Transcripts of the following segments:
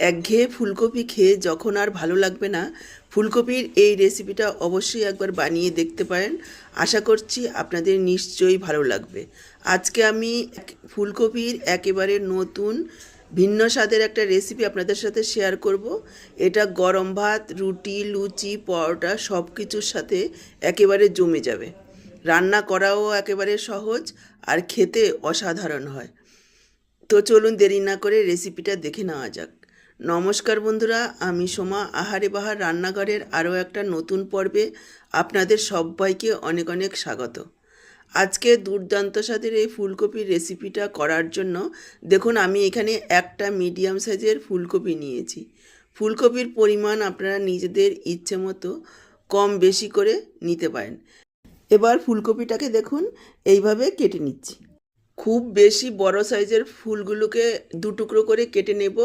একঘেয়ে ফুলকপি খেয়ে যখন আর ভালো লাগবে না, ফুলকপির এই রেসিপিটা অবশ্যই একবার বানিয়ে দেখতে পারেন। আশা করছি আপনাদের নিশ্চয়ই ভালো লাগবে। আজকে আমি ফুলকপির একেবারে নতুন, ভিন্ন স্বাদের একটা রেসিপি আপনাদের সাথে শেয়ার করব। এটা গরম ভাত, রুটি, লুচি, পরোটা সব কিছুর সাথে একেবারে জমে যাবে। রান্না করাও একেবারে সহজ আর খেতে অসাধারণ হয়। তো চলুন দেরি না করে রেসিপিটা দেখে নেওয়া যাক। নমস্কার বন্ধুরা, আমি সোমা। আহারে বাহার রান্নাঘরের আরও একটা নতুন পর্বে আপনাদের সবাইকে অনেক অনেক স্বাগত। আজকে দুর্দান্ত স্বাদের এই ফুলকপির রেসিপিটা করার জন্য দেখুন, আমি এখানে একটা মিডিয়াম সাইজের ফুলকপি নিয়েছি। ফুলকপির পরিমাণ আপনারা নিজেদের ইচ্ছে মতো কম বেশি করে নিতে পারেন। এবার ফুলকপিটাকে দেখুন, এইভাবে কেটে নিচ্ছি। খুব বেশি বড় সাইজের ফুলগুলোকে দু টুকরো করে কেটে নেব।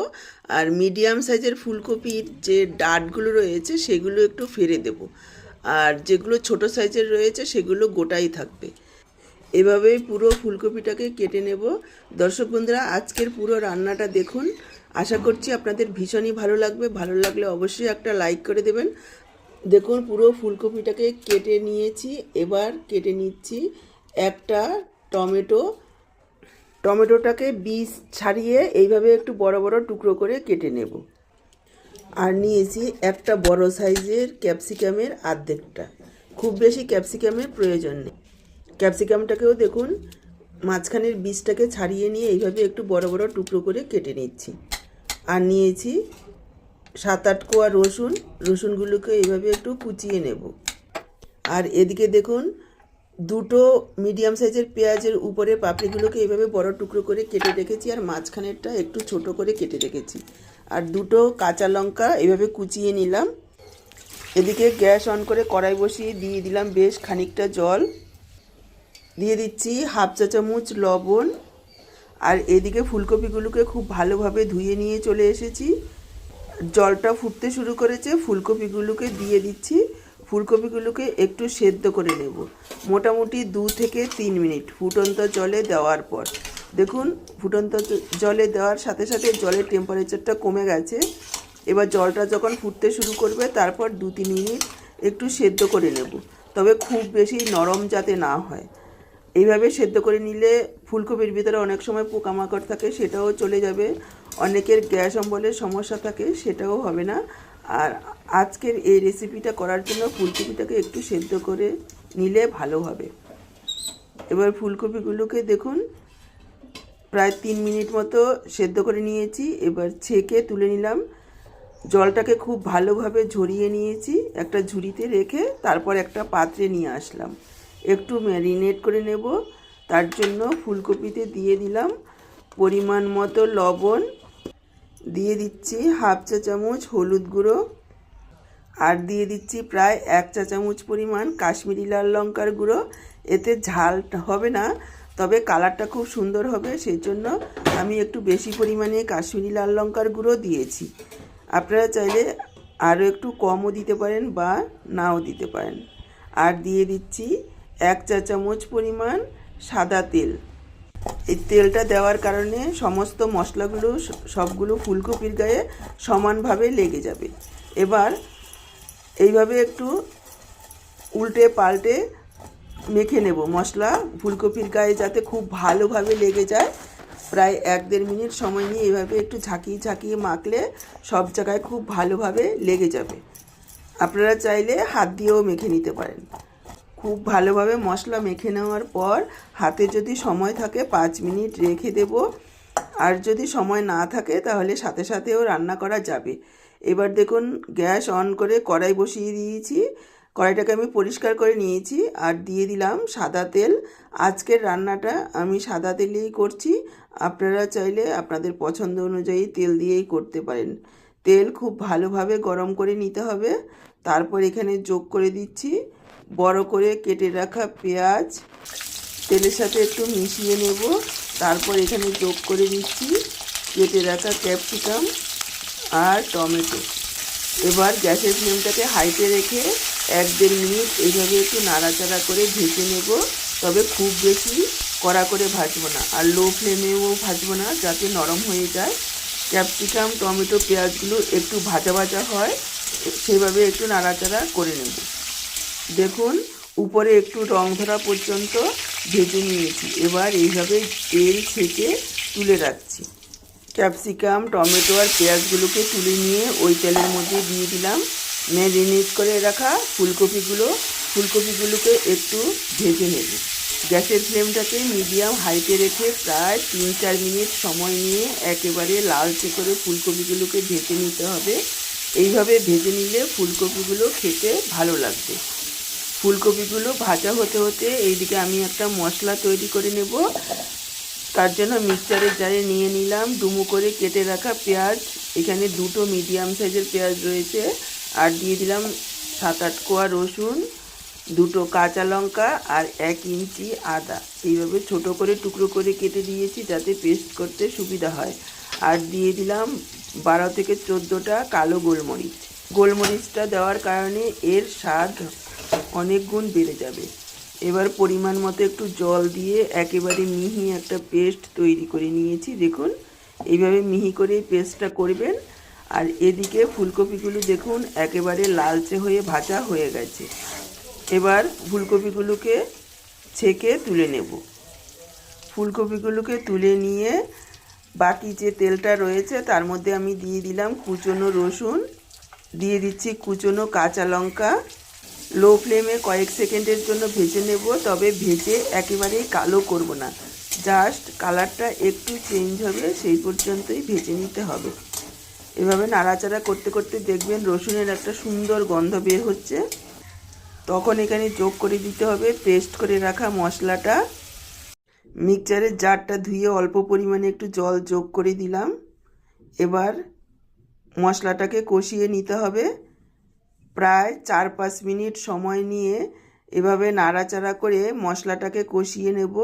আর মিডিয়াম সাইজের ফুলকপির যে ডাঁটগুলো রয়েছে, সেগুলো একটু ফেলে দেব। আর যেগুলো ছোট সাইজের রয়েছে, সেগুলো গোটাই থাকবে। এভাবেই পুরো ফুলকপিটাকে কেটে নেব। দর্শক বন্ধুরা, আজকের পুরো রান্নাটা দেখুন। আশা করছি আপনাদের ভীষণই ভালো লাগবে। ভালো লাগলে অবশ্যই একটা লাইক করে দেবেন। দেখুন, পুরো ফুলকপিটাকে কেটে নিয়েছি। এবার কেটে নিচ্ছি একটা টমেটো টমেটোটাকে বীজ ছাড়িয়ে এইভাবে একটু বড় বড় টুকরো করে কেটে নেব। আর নিয়েছি একটা বড় সাইজের ক্যাপসিকামের আর্ধেকটা। খুব বেশি ক্যাপসিকামের প্রয়োজন নেই। ক্যাপসিকামটাকেও দেখুন, মাঝখানের বীজটাকে ছাড়িয়ে নিয়ে এইভাবে একটু বড় বড় টুকরো করে কেটে নিচ্ছি। আর নিয়েছি সাত আট কোয়া রসুন। রসুনগুলোকে এইভাবে একটু কুচিয়ে নেব। আর এদিকে দেখুন দুটো মিডিয়াম সাইজের পেঁয়াজের উপরে পাপড়িগুলোকে এইভাবে বড় টুকরো করে কেটে রেখেছি আর মাঝখানেরটা একটু ছোট করে কেটে রেখেছি। আর দুটো কাঁচা লঙ্কা এইভাবে কুচিয়ে নিলাম। এদিকে গ্যাস অন করে কড়াই বসিয়ে দিয়ে দিলাম বেশ খানিকটা জল। দিয়ে দিচ্ছি হাফ চা চামচ লবণ। আর এদিকে ফুলকপিগুলোকে খুব ভালোভাবে ধুয়ে নিয়ে চলে এসেছি। জলটা ফুটতে শুরু করেছে, ফুলকপিগুলোকে দিয়ে দিচ্ছি। ফুলকপিগুলোকে একটু সেদ্ধ করে নেব। মোটামুটি দু থেকে তিন মিনিট ফুটন্ত জলে দেওয়ার পর। দেখুন, ফুটন্ত জলে দেওয়ার সাথে সাথে জলের টেম্পারেচারটা কমে গেছে। এবার জলটা যখন ফুটতে শুরু করবে, তারপর দু তিন মিনিট একটু সেদ্ধ করে নেব। তবে খুব বেশি নরম যাতে না হয়। এইভাবে সেদ্ধ করে নিলে ফুলকপির ভিতরে অনেক সময় পোকামাকড় থাকে, সেটাও চলে যাবে। অনেকের গ্যাস অম্বলের সমস্যা থাকে, সেটাও হবে না। আর আজকের এই রেসিপিটা করার জন্য ফুলকপিটাকে একটু সেদ্ধ করে নিলে ভালো হবে। এবার ফুলকপিগুলোকে দেখুন, প্রায় তিন মিনিট মতো সেদ্ধ করে নিয়েছি। এবার ছেঁকে তুলে নিলাম। জলটাকে খুব ভালোভাবে ঝরিয়ে নিয়েছি, একটা ঝুড়িতে রেখে তারপর একটা পাত্রে নিয়ে আসলাম। একটু ম্যারিনেট করে নেব। তার জন্য ফুলকপিতে দিয়ে দিলাম পরিমাণ মতো লবণ। দিয়ে দিচ্ছি হাফ চা চামচ হলুদ গুঁড়ো। আর দিয়ে দিচ্ছি প্রায় এক চা চামচ পরিমাণ কাশ্মীরি লাল লঙ্কার গুঁড়ো। এতে ঝাল হবে না, তবে কালারটা খুব সুন্দর হবে, সেই জন্য আমি একটু বেশি পরিমাণে কাশ্মীরি লাল লঙ্কার গুঁড়ো দিয়েছি। আপনারা চাইলে আরও একটু কমও দিতে পারেন বা নাও দিতে পারেন। আর দিয়ে দিচ্ছি এক চা চামচ পরিমাণ সাদা তেল। এই তেলটা দেওয়ার কারণে সমস্ত মশলাগুলো সবগুলো ফুলকপির গায়ে সমানভাবে লেগে যাবে। এবার এইভাবে একটু উল্টে পাল্টে মেখে নেব। মশলা ফুলকপির গায়ে যাতে খুব ভালোভাবে লেগে যায়। প্রায় এক দেড় মিনিট সময় নিয়ে এভাবে একটু ঝাঁকিয়ে ঝাঁকিয়ে মাখলে সব জায়গায় খুব ভালোভাবে লেগে যাবে। আপনারা চাইলে হাত দিয়েও মেখে নিতে পারেন। খুব ভালোভাবে মশলা মেখে নেওয়ার পর হাতে যদি সময় থাকে পাঁচ মিনিট রেখে দেব। আর যদি সময় না থাকে, তাহলে সাথে সাথেও রান্না করা যাবে। এবার দেখুন, গ্যাস অন করে কড়াই বসিয়ে দিয়েছি। কড়াইটাকে আমি পরিষ্কার করে নিয়েছি আর দিয়ে দিলাম সাদা তেল। আজকের রান্নাটা আমি সাদা তেলেই করছি। আপনারা চাইলে আপনাদের পছন্দ অনুযায়ী তেল দিয়েই করতে পারেন। তেল খুব ভালোভাবে গরম করে নিতে হবে। তারপর এখানে যোগ করে দিচ্ছি। বড় করে কেটে রাখা পেঁয়াজ। তেলের সাথে একটু মিশিয়ে নেব। তারপর এখানে যোগ করে দিচ্ছি কেটে রাখা ক্যাপসিকাম আর টমেটো। এবার গ্যাসের ফ্লেমটাকে হাইতে রেখে এক দেড় মিনিট এইভাবে একটু নাড়াচাড়া করে ভেজে নেব। তবে খুব বেশি কড়া করে ভাজবো না আর লো ফ্লেমেও ভাজবো না যাতে নরম হয়ে যায়। ক্যাপসিকাম, টমেটো, পেঁয়াজগুলো একটু ভাজা ভাজা হয় সেইভাবে একটু নাড়াচাড়া করে নেব। দেখুন উপরে একটু রং ধরা পর্যন্ত ভেজে নিয়েছি। এবার এইভাবে তেল ছেঁকে তুলে রাখছি। ক্যাপসিকাম, টমেটো আর পেঁয়াজগুলোকে তুলে নিয়ে ওই তেলের মধ্যে দিয়ে দিলাম। ম্যারিনেট করে রাখা ফুলকপিগুলো। ফুলকপিগুলোকে একটু ভেজে নেব। গ্যাসের ফ্লেমটাকে মিডিয়াম হাইতে রেখে প্রায় তিন চার মিনিট সময় নিয়ে একেবারে লালচে করে ফুলকপিগুলোকে ভেজে নিতে হবে। এইভাবে ভেজে নিলে ফুলকপিগুলো খেতে ভালো লাগবে। ফুলকপিগুলো ভাজা হতে হতে এইদিকে আমি একটা মশলা তৈরি করে নেব। তার জন্য মিক্সচারের জারে নিয়ে নিলাম, ডুমো করে কেটে রাখা পেঁয়াজ। এখানে দুটো মিডিয়াম সাইজের পেঁয়াজ রয়েছে আর দিয়ে দিলাম সাত আট কোয়া রসুন, দুটো কাঁচা লঙ্কা আর এক ইঞ্চি আদা। এইভাবে ছোট করে টুকরো করে কেটে দিয়েছি যাতে পেস্ট করতে সুবিধা হয়। আর দিয়ে দিলাম বারো থেকে চোদ্দোটা কালো গোলমরিচ। গোলমরিচটা দেওয়ার কারণে এর স্বাদ অনেক গুণ বেড়ে যাবে। এবার পরিমাণ মতো একটু জল দিয়ে একেবারে মিহি একটা পেস্ট তৈরি করে নিয়েছি। দেখুন, এইভাবে মিহি করে পেস্টটা করবেন। আর এদিকে ফুলকপিগুলো দেখুন, একেবারে লালচে হয়ে ভাজা হয়ে গেছে। এবার ফুলকপিগুলোকে ছেঁকে তুলে নেব। ফুলকপিগুলোকে তুলে নিয়ে বাকি যে তেলটা রয়েছে, তার মধ্যে আমি দিয়ে দিলাম কুচনো রসুন। দিয়ে দিচ্ছি কুচনো কাঁচা লঙ্কা। লো ফ্লেমে কয়েক সেকেন্ডের জন্য ভেজে নেব, তবে ভেজে একেবারেই কালো করব না। জাস্ট কালারটা একটু চেঞ্জ হবে, সেই পর্যন্তই ভেজে নিতে হবে। এভাবে নাড়াচাড়া করতে করতে দেখবেন রসুনের একটা সুন্দর গন্ধ বের হচ্ছে। তখন এখানে যোগ করে দিতে হবে পেস্ট করে রাখা মশলাটা। মিক্সচারের জারটা ধুয়ে অল্প পরিমাণে একটু জল যোগ করে দিলাম। এবার মশলাটাকে কষিয়ে নিতে হবে। প্রায় চার পাঁচ মিনিট সময় নিয়ে এভাবে নাড়াচাড়া করে মশলাটাকে কষিয়ে নেব,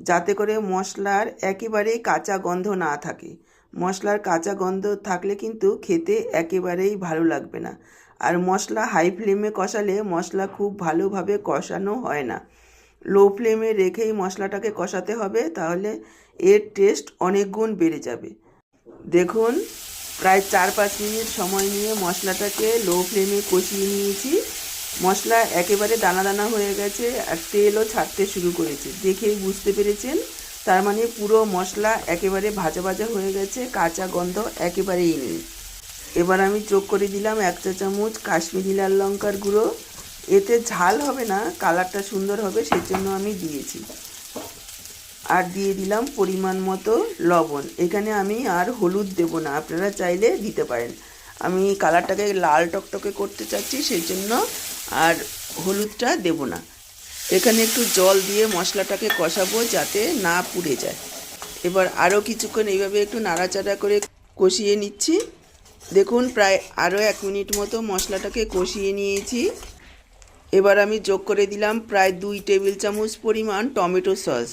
যাতে করে মশলার একেবারেই কাঁচা গন্ধ না থাকে। মশলার কাঁচা গন্ধ থাকলে কিন্তু খেতে একেবারেই ভালো লাগবে না। আর মশলা হাই ফ্লেমে কষালে মশলা খুব ভালোভাবে কষানো হয় না। লো ফ্লেমে রেখেই মশলাটাকে কষাতে হবে, তাহলে এর টেস্ট অনেক গুণ বেড়ে যাবে। দেখুন প্রায় চার পাঁচ মিনিট সময় নিয়ে মশলাটাকে লো ফ্লেমে কষিয়ে নিয়েছি। মশলা একেবারে দানা দানা হয়ে গেছে আর তেলও ছাড়তে শুরু করেছে। দেখেই বুঝতে পেরেছেন? তার মানে পুরো মশলা একেবারে ভাজা ভাজা হয়ে গেছে, কাঁচা গন্ধ একেবারেই নেই। এবার আমি চোখ করে দিলাম এক চা চামচ কাশ্মীরি লাল লঙ্কার গুঁড়ো। এতে ঝাল হবে না, কালারটা সুন্দর হবে সেই জন্য আমি দিয়েছি। আর দিয়ে দিলাম পরিমাণ মতো লবণ। এখানে আমি আর হলুদ দেব না, আপনারা চাইলে দিতে পারেন। আমি কালারটাকে লাল টকটকে করতে চাচ্ছি, সেই জন্য আর হলুদটা দেব না। এখানে একটু জল দিয়ে মশলাটাকে কষাবো যাতে না পুড়ে যায়। এবার আরও কিছুক্ষণ এইভাবে একটু নাড়াচাড়া করে কষিয়ে নিচ্ছি। দেখুন, প্রায় আরও এক মিনিট মতো মশলাটাকে কষিয়ে নিয়েছি। এবার আমি যোগ করে দিলাম প্রায় দুই টেবিল চামচ পরিমাণ টমেটো সস।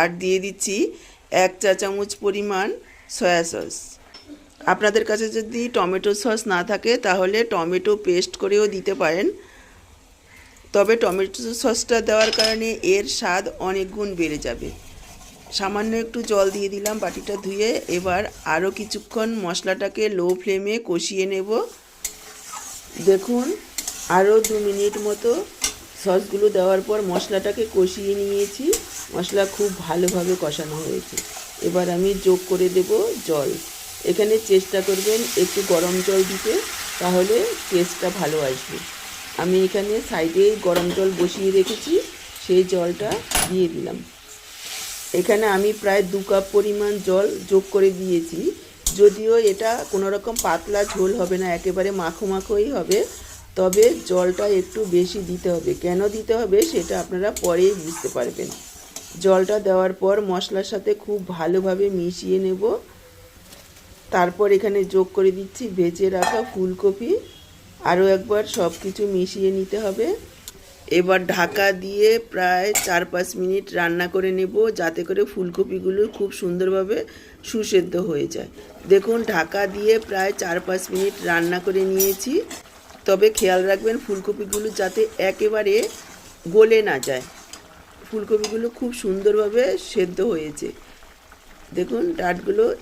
আর দিয়ে দিচ্ছি এক চা চামচ পরিমাণ সয়া সস। আপনাদের কাছে যদি টমেটো সস না থাকে, তাহলে টমেটো পেস্ট করেও দিতে পারেন। তবে টমেটো সসটা দেওয়ার কারণে এর স্বাদ অনেক গুণ বেড়ে যাবে। সামান্য একটু জল দিয়ে দিলাম বাটিটা ধুয়ে, এবার আরও কিছুক্ষণ মশলাটাকে লো ফ্লেমে কষিয়ে নেব। দেখুন আরও দু মিনিট মতো সসগুলো দেওয়ার পর মশলাটাকে কষিয়ে নিয়েছি। মশলা খুব ভালোভাবে কষানো হয়েছে। এবার আমি যোগ করে দেব জল। এখানে চেষ্টা করবেন একটু গরম জল দিতে, তাহলে টেস্টটা ভালো আসবে। আমি এখানে সাইডে গরম জল বসিয়ে রেখেছি, সেই জলটা দিয়ে দিলাম। এখানে আমি প্রায় দু কাপ পরিমাণ জল যোগ করে দিয়েছি। যদিও এটা কোনো রকম পাতলা ঝোল হবে না, একেবারে মাখো মাখোই হবে, তবে জলটা একটু বেশি দিতে হবে। কেন দিতে হবে সেটা আপনারা পরেই বুঝতে পারবেন। জলটা দেওয়ার পর মশলার সাথে খুব ভালোভাবে মিশিয়ে নেব। তারপর এখানে যোগ করে দিচ্ছি ভেজে রাখা ফুলকপি। আরও একবার সব কিছু মিশিয়ে নিতে হবে। এবার ঢাকা দিয়ে প্রায় চার পাঁচ মিনিট রান্না করে নেব যাতে করে ফুলকপিগুলো খুব সুন্দরভাবে সুসেদ্ধ হয়ে যায়। দেখুন, ঢাকা দিয়ে প্রায় চার পাঁচ মিনিট রান্না করে নিয়েছি। তবে খেয়াল রাখবেন ফুলকপিগুলো যাতে একেবারে গলে না যায়। ফুলকপিগুলো খুব সুন্দরভাবে সেদ্ধ হয়েছে। দেখুন, ডাটগুলো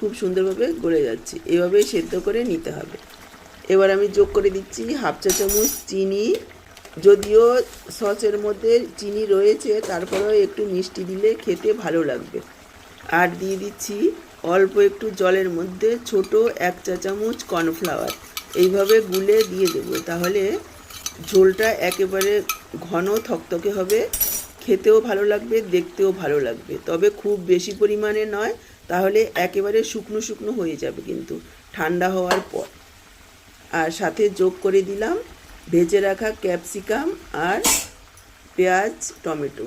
খুব সুন্দরভাবে গলে যাচ্ছে। এভাবেই সেদ্ধ করে নিতে হবে। এবার আমি যোগ করে দিচ্ছি হাফ চা চামচ চিনি। যদিও সসের মধ্যে চিনি রয়েছে, তারপরেও একটু মিষ্টি দিলে খেতে ভালো লাগবে। আর দিয়ে দিচ্ছি অল্প একটু জলের মধ্যে ছোট এক চা চামচ কর্নফ্লাওয়ার। এইভাবে গুলে দিয়ে দেবো। তাহলে ঝোলটা একেবারে ঘন থকথকে হবে। খেতেও ভালো লাগবে, দেখতেও ভালো লাগবে। তবে খুব বেশি পরিমাণে নয়, তাহলে একেবারে শুকনো শুকনো হয়ে যাবে কিন্তু, ঠান্ডা হওয়ার পর। আর সাথে যোগ করে দিলাম ভেজে রাখা ক্যাপসিকাম আর পেঁয়াজ, টমেটো।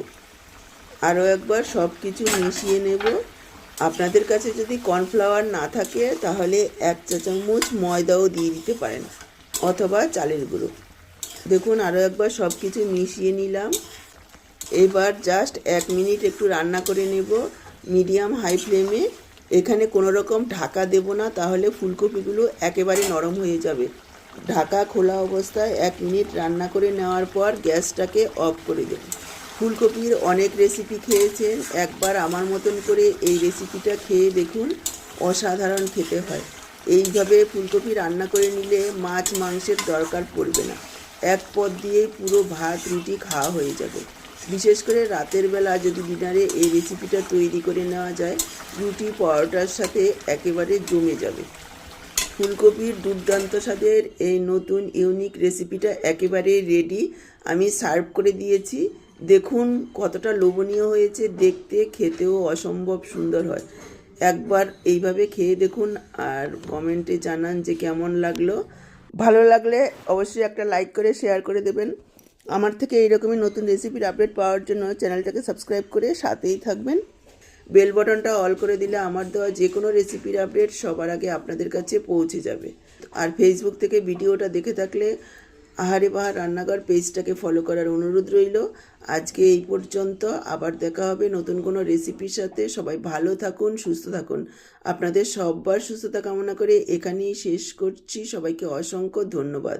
আরও একবার সব কিছু মিশিয়ে নেব। আপনাদের কাছে যদি কর্নফ্লাওয়ার না থাকে, তাহলে এক চা চামচ ময়দাও দিয়ে দিতে পারেন, অথবা চালের গুঁড়ো। দেখুন, আরও একবার সব কিছু মিশিয়ে নিলাম। এবার জাস্ট এক মিনিট একটু রান্না করে নেব। মিডিয়াম হাই ফ্লেমে এখানে কোনো রকম ঢাকা দেব না, তাহলে ফুলকপিগুলো একেবারে নরম হয়ে যাবে। ঢাকা খোলা অবস্থায় এক মিনিট রান্না করে নেওয়ার পর গ্যাসটাকে অফ করে দেব। ফুলকপির অনেক রেসিপি খেয়েছেন, একবার আমার মতন করে এই রেসিপিটা খেয়ে দেখুন, অসাধারণ খেতে হয়। এইভাবে ফুলকপি রান্না করে নিলে মাছ, মাংসের দরকার পড়বে না। এক পদ দিয়েই পুরো ভাত, রুটি খাওয়া হয়ে যাবে। বিশেষ করে রাতের বেলা যদি ডিনারে এই রেসিপিটা তৈরি করে নেওয়া যায়, রুটি, পরোটার সাথে একেবারে জমে যাবে। ফুলকপির দুর্দান্ত স্বাদের এই নতুন ইউনিক রেসিপিটা একেবারে রেডি আমি সার্ভ করে দিয়েছি। দেখুন কতটা লোভনীয় হয়েছে, দেখতে খেতেও অসম্ভব সুন্দর হয়। একবার এইভাবে খেয়ে দেখুন আর কমেন্টে জানান যে কেমন লাগল। ভালো লাগলে অবশ্যই একটা লাইক করে শেয়ার করে দেবেন। আমার থেকে এইরকমই নতুন রেসিপির আপডেট পাওয়ার জন্য চ্যানেলটাকে সাবস্ক্রাইব করে সাথেই থাকবেন। বেল বাটনটা অল করে দিলে আমার দেওয়া যে কোনো রেসিপির আপডেট সবার আগে আপনাদের কাছে পৌঁছে যাবে। আর ফেসবুক থেকে ভিডিওটা দেখে থাকলে আহারে বাহার রান্নাঘর পেজটাকে ফলো করার অনুরোধ রইল। আজকে এই পর্যন্ত আবার দেখা হবে নতুন কোনো রেসিপির সাথে। সবাই ভালো থাকুন, সুস্থ থাকুন। আপনাদের সব্বার সুস্থতা কামনা করে এখানেই শেষ করছি। সবাইকে অসংখ্য ধন্যবাদ।